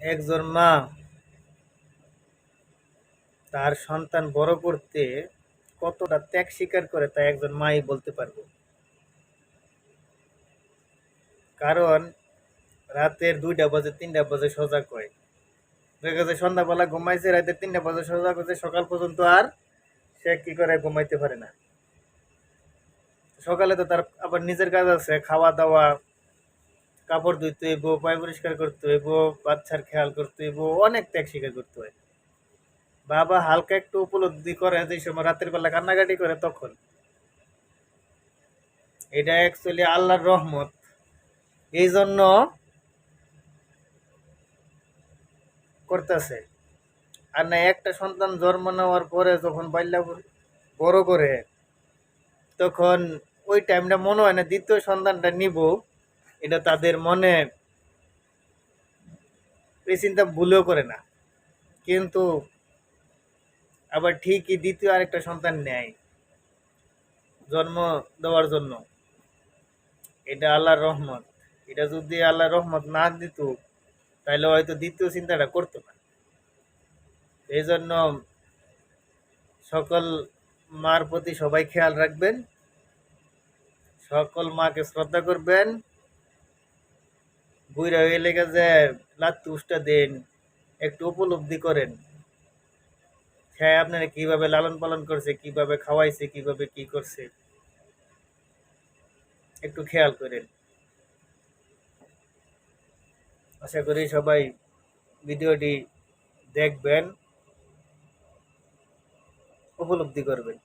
একজন মা, তার সন্তান বড় করতে কতটা ত্যাগ স্বীকার করে তা একজন মাই বলতে পারব। কারণ রাতের দুইটা বাজে, তিনটা বাজে সজাগ হয়। দেখা যায় সন্ধ্যাবেলা ঘুমাইছে, রাতের তিনটা বাজে সজাগ হচ্ছে সকাল পর্যন্ত আর সে কি করে ঘুমাইতে পারে না। সকালে তো তার আবার নিজের কাজ আছে, খাওয়া দাওয়া কাপড় ধুইতে হইব, পায় পরিষ্কার করতে হইব, বাচ্চার খেয়াল করতে হইব, অনেক ত্যাগ স্বীকার করতে হয়। বাবা হালকা একটু উপলব্ধি করে যে সময় রাতের বেলা কান্নাকাটি করে তখন। এটা অ্যাকচুয়ালি আল্লাহর রহমত। এই জন্য করতেছে। আর না, একটা সন্তান জন্ম নেওয়ার পরে যখন বাল্যা বড় করে, তখন ওই টাইমটা মনে হয় না দ্বিতীয় সন্তানটা নিব। এটা তাদের মনে এই চিন্তা ভুলেও করে না। কিন্তু আবার ঠিকই দ্বিতীয় আরেকটা সন্তান নেয়, জন্ম দেওয়ার জন্য। এটা আল্লাহর রহমত। এটা যদি আল্লাহর রহমত না দিত, তাহলে হয়তো দ্বিতীয় চিন্তাটা করতো না। এই জন্য সকল মার প্রতি সবাই খেয়াল রাখবেন। সকল মাকে শ্রদ্ধা করবেন। বুড়া হয়ে লেগে যে লাত্তি উষ্টা দেন, একটু উপলব্ধি করেন। হ্যাঁ আপনারা কীভাবে লালন পালন করছে, কীভাবে খাওয়াইছে, কীভাবে কি করছে, একটু খেয়াল করেন। আশা করি সবাই ভিডিওটি দেখবেন, উপলব্ধি করবেন।